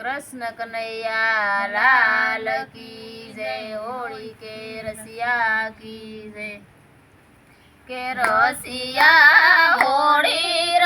कृष्ण कन्हैया लाल की जय होली के रसिया की जय। के रसिया होली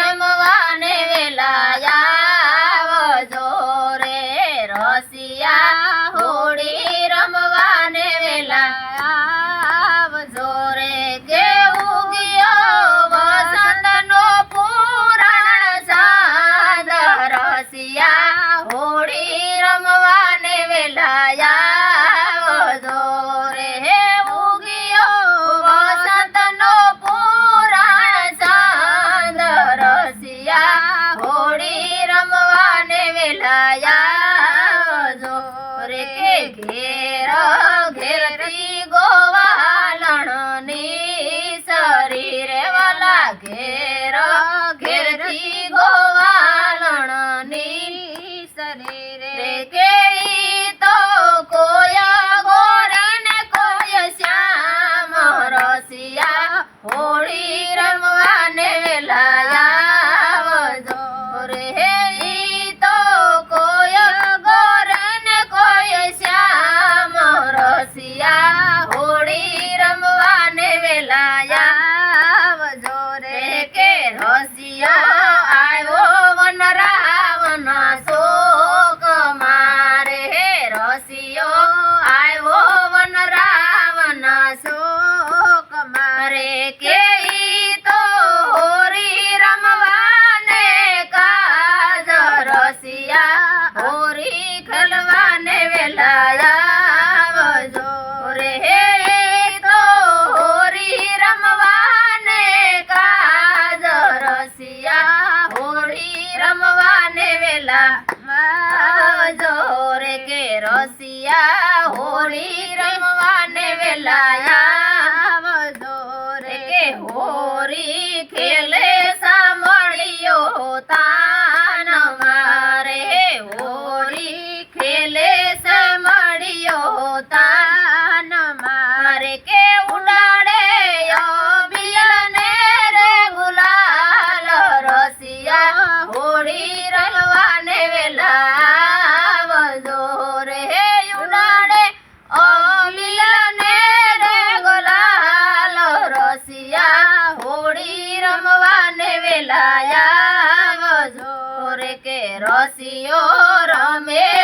વેલા જોર કે રસિયા હોળી રમવાને વેલાયા રસિયો રમે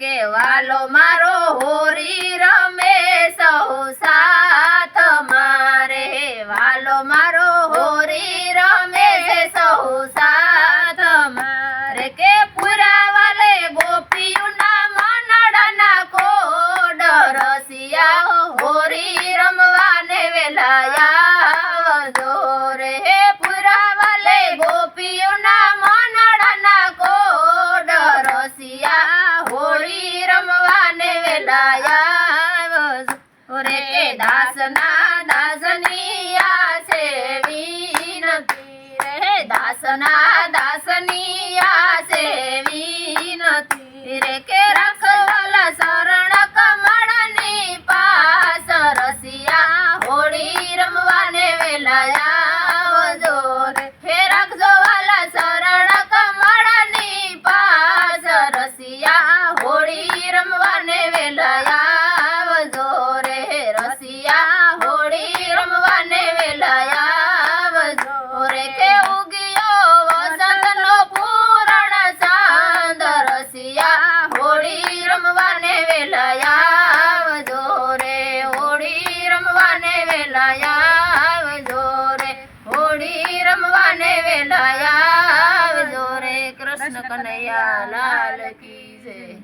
કે વાલો મારો હોરી રમે. nah. ઢાયા જોરે કૃષ્ણ કનૈયા લાલ કી જય.